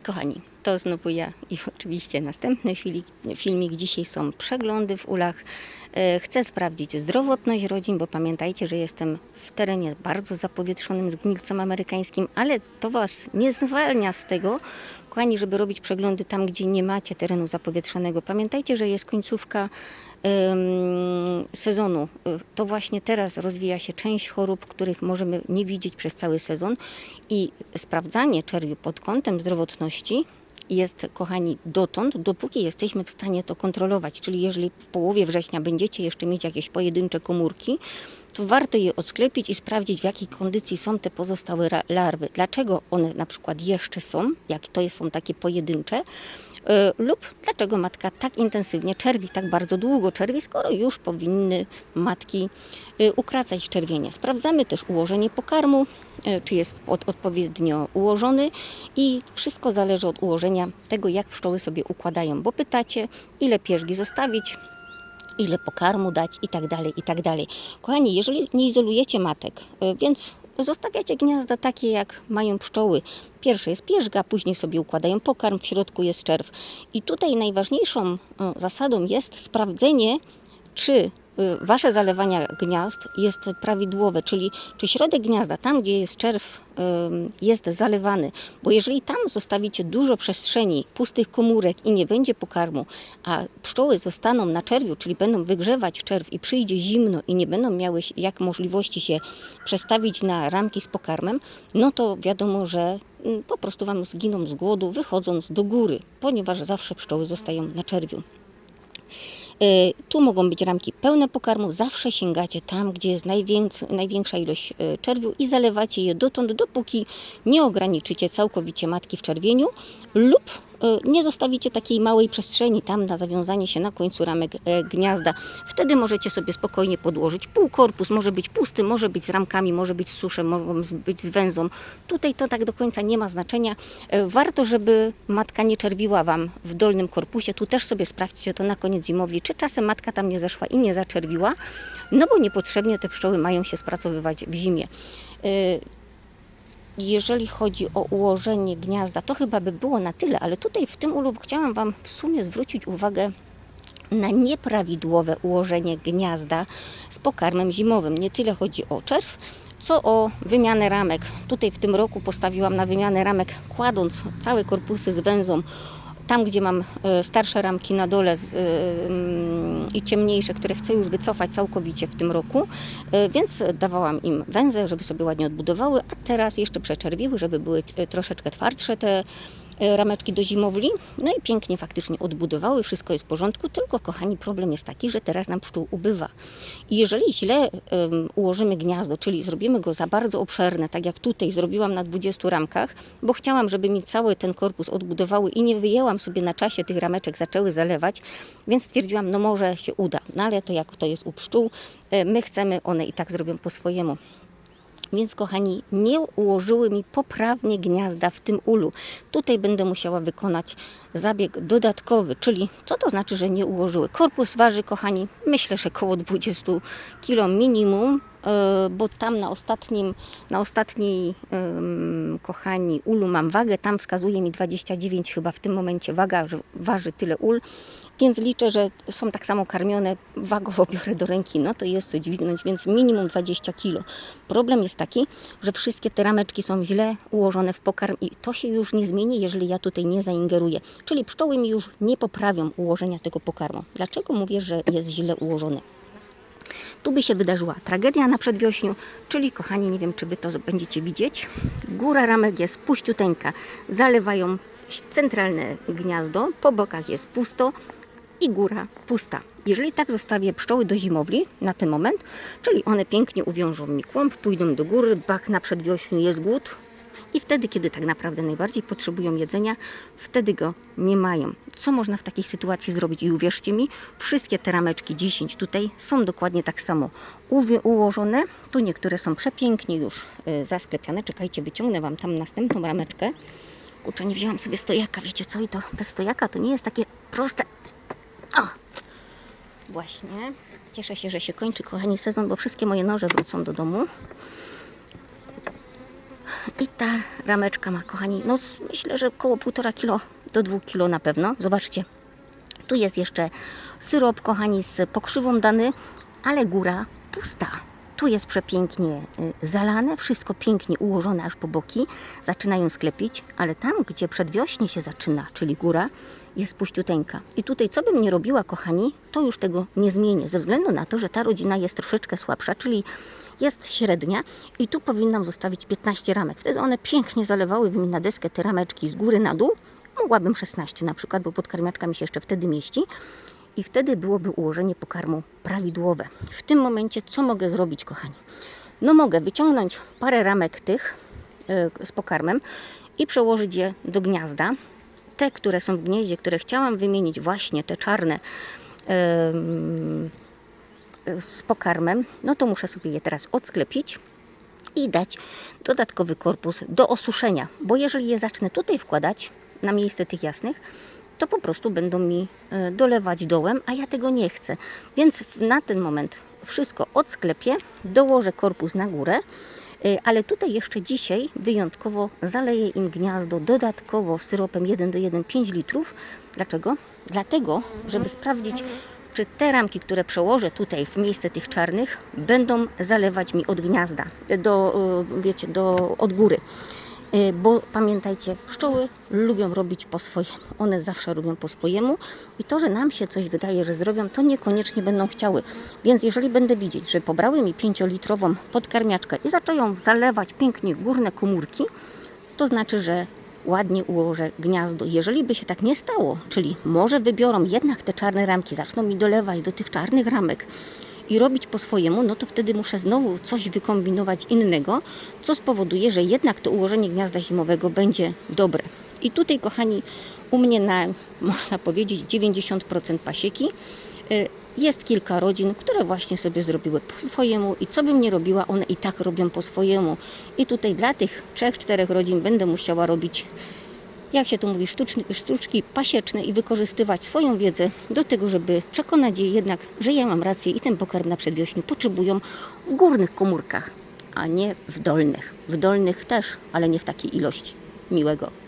kochani, to znowu ja i oczywiście następny filmik. Dzisiaj są przeglądy w ulach. E, Chcę sprawdzić zdrowotność rodzin, bo pamiętajcie, że jestem w terenie bardzo zapowietrzonym z gnilcem amerykańskim, ale to Was nie zwalnia z tego, kochani, żeby robić przeglądy tam, gdzie nie macie terenu zapowietrzonego. Pamiętajcie, że jest końcówka sezonu. Y, To właśnie teraz rozwija się część chorób, których możemy nie widzieć przez cały sezon i sprawdzanie czerwiu pod kątem zdrowotności jest, kochani, dotąd, dopóki jesteśmy w stanie to kontrolować. Czyli jeżeli w połowie września będziecie jeszcze mieć jakieś pojedyncze komórki, to warto je odsklepić i sprawdzić, w jakiej kondycji są te pozostałe larwy. Dlaczego one na przykład jeszcze są, jak to są takie pojedyncze, y, lub dlaczego matka tak intensywnie czerwi, tak bardzo długo czerwi, skoro już powinny matki y, ukracać czerwienie. Sprawdzamy też ułożenie pokarmu, czy jest od, odpowiednio ułożony i wszystko zależy od ułożenia tego, jak pszczoły sobie układają, bo pytacie, ile pierzgi zostawić, ile pokarmu dać i tak dalej, i tak dalej. Kochani, jeżeli nie izolujecie matek, y, więc zostawiacie gniazda takie, jak mają pszczoły. Pierwsze jest pierzga, później sobie układają pokarm, w środku jest czerw. I tutaj najważniejszą y, zasadą jest sprawdzenie, czy wasze zalewania gniazd jest prawidłowe, czyli czy środek gniazda, tam gdzie jest czerw, jest zalewany, bo jeżeli tam zostawicie dużo przestrzeni, pustych komórek i nie będzie pokarmu, a pszczoły zostaną na czerwiu, czyli będą wygrzewać czerw i przyjdzie zimno i nie będą miały jak możliwości się przestawić na ramki z pokarmem, no to wiadomo, że mm, po prostu wam zginą z głodu, wychodząc do góry, ponieważ zawsze pszczoły zostają na czerwiu. Y, Tu mogą być ramki pełne pokarmu. Zawsze sięgacie tam, gdzie jest najwięks- największa ilość y, czerwiu i zalewacie je dotąd, dopóki nie ograniczycie całkowicie matki w czerwieniu lub nie zostawicie takiej małej przestrzeni tam na zawiązanie się na końcu ramek y, gniazda. Wtedy możecie sobie spokojnie podłożyć półkorpus. Może być pusty, może być z ramkami, może być z suszem, z- być z węzą. Tutaj to tak do końca nie ma znaczenia. Y, Warto, żeby matka nie czerwiła Wam w dolnym korpusie. Tu też sobie sprawdźcie to na koniec zimowli, czy czasem matka tam nie zeszła i nie zaczerwiła, no bo niepotrzebnie te pszczoły mają się spracowywać w zimie. Jeżeli chodzi o ułożenie gniazda, to chyba by było na tyle, ale tutaj w tym ulu chciałam Wam w sumie zwrócić uwagę na nieprawidłowe ułożenie gniazda z pokarmem zimowym. Nie tyle chodzi o czerw, co o wymianę ramek. Tutaj w tym roku postawiłam na wymianę ramek, kładąc całe korpusy z węzą tam, gdzie mam e, starsze ramki na dole e, mm, i ciemniejsze, które chcę już wycofać całkowicie w tym roku, e, więc dawałam im węzę, żeby sobie ładnie odbudowały, a teraz jeszcze przeczerwiły, żeby były troszeczkę twardsze te rameczki do zimowli. No i pięknie faktycznie odbudowały, wszystko jest w porządku, tylko kochani, problem jest taki, że teraz nam pszczół ubywa. I jeżeli źle em, ułożymy gniazdo, czyli zrobimy go za bardzo obszerne, tak jak tutaj zrobiłam na 20 ramkach, bo chciałam, żeby mi cały ten korpus odbudowały i nie wyjęłam sobie na czasie tych rameczek, zaczęły zalewać, więc stwierdziłam, no może się uda. No ale to jak to jest u pszczół, e, my chcemy, one i tak zrobią po swojemu. Więc kochani, nie ułożyły mi poprawnie gniazda w tym ulu. Tutaj będę musiała wykonać zabieg dodatkowy, czyli co to znaczy, że nie ułożyły? Korpus waży, kochani, myślę, że około 20 kg minimum, bo tam na ostatnim, na ostatniej, kochani, ulu mam wagę, tam wskazuje mi 29 chyba w tym momencie waga, że waży tyle ul, więc liczę, że są tak samo karmione, wagowo biorę do ręki, no to jest co dźwignąć, więc minimum 20 kg. Problem jest taki, że wszystkie te rameczki są źle ułożone w pokarm i to się już nie zmieni, jeżeli ja tutaj nie zaingeruję. Czyli pszczoły mi już nie poprawią ułożenia tego pokarmu. Dlaczego mówię, że jest źle ułożony? Tu by się wydarzyła tragedia na przedwiośniu, czyli kochani, nie wiem czy wy to będziecie widzieć. Góra ramek jest puściuteńka, zalewają centralne gniazdo, po bokach jest pusto i góra pusta. Jeżeli tak zostawię pszczoły do zimowli na ten moment, czyli one pięknie uwiążą mi kłąb, pójdą do góry, bach na przedwiośniu jest głód, i wtedy, kiedy tak naprawdę najbardziej potrzebują jedzenia, wtedy go nie mają. Co można w takiej sytuacji zrobić? I uwierzcie mi, wszystkie te rameczki 10 tutaj są dokładnie tak samo ułożone. Tu niektóre są przepięknie już y, zasklepione. Czekajcie, wyciągnę Wam tam następną rameczkę. Kurczę, nie wzięłam sobie stojaka, wiecie co? I to bez stojaka to nie jest takie proste. O! Właśnie. Cieszę się, że się kończy, kochani, sezon, bo wszystkie moje noże wrócą do domu. I ta rameczka ma, kochani, no myślę, że około 1,5 kilo do 2 kilo na pewno. Zobaczcie, tu jest jeszcze syrop, kochani, z pokrzywą dany, ale góra pusta. Tu jest przepięknie y, zalane, wszystko pięknie ułożone aż po boki. Zaczynają sklepić, ale tam, gdzie przedwiośnie się zaczyna, czyli góra, jest puściuteńka. I tutaj, co bym nie robiła, kochani, to już tego nie zmienię, ze względu na to, że ta rodzina jest troszeczkę słabsza, czyli jest średnia i tu powinnam zostawić 15 ramek. Wtedy one pięknie zalewałyby mi na deskę te rameczki z góry na dół. Mogłabym 16 na przykład, bo podkarmiaczka mi się jeszcze wtedy mieści. I wtedy byłoby ułożenie pokarmu prawidłowe. W tym momencie co mogę zrobić, kochani? No mogę wyciągnąć parę ramek tych y, z pokarmem i przełożyć je do gniazda. Te, które są w gnieździe, które chciałam wymienić, właśnie te czarne, z pokarmem, no to muszę sobie je teraz odsklepić i dać dodatkowy korpus do osuszenia, bo jeżeli je zacznę tutaj wkładać na miejsce tych jasnych, to po prostu będą mi e, dolewać dołem, a ja tego nie chcę. Więc na ten moment wszystko odsklepię, dołożę korpus na górę, e, ale tutaj jeszcze dzisiaj wyjątkowo zaleję im gniazdo dodatkowo syropem 1 do 1 5 litrów. Dlaczego? Dlatego, żeby sprawdzić, czy te ramki, które przełożę tutaj w miejsce tych czarnych, będą zalewać mi od gniazda, do, y, wiecie, do, od góry. Y, Bo pamiętajcie, pszczoły lubią robić po swojemu. One zawsze robią po swojemu i to, że nam się coś wydaje, że zrobią, to niekoniecznie będą chciały. Więc jeżeli będę widzieć, że pobrały mi 5-litrową podkarmiaczkę i zaczęją zalewać pięknie górne komórki, to znaczy, że ładnie ułożę gniazdo. Jeżeli by się tak nie stało, czyli może wybiorą jednak te czarne ramki, zaczną mi dolewać do tych czarnych ramek i robić po swojemu, no to wtedy muszę znowu coś wykombinować innego, co spowoduje, że jednak to ułożenie gniazda zimowego będzie dobre. I tutaj, kochani, u mnie na, można powiedzieć, 90% pasieki y, jest kilka rodzin, które właśnie sobie zrobiły po swojemu i co bym nie robiła, one i tak robią po swojemu. I tutaj dla tych trzech, czterech rodzin będę musiała robić, jak się to mówi, sztuczny, sztuczki pasieczne i wykorzystywać swoją wiedzę do tego, żeby przekonać je jednak, że ja mam rację i ten pokarm na przedwiośniu potrzebują w górnych komórkach, a nie w dolnych. W dolnych też, ale nie w takiej ilości. Miłego.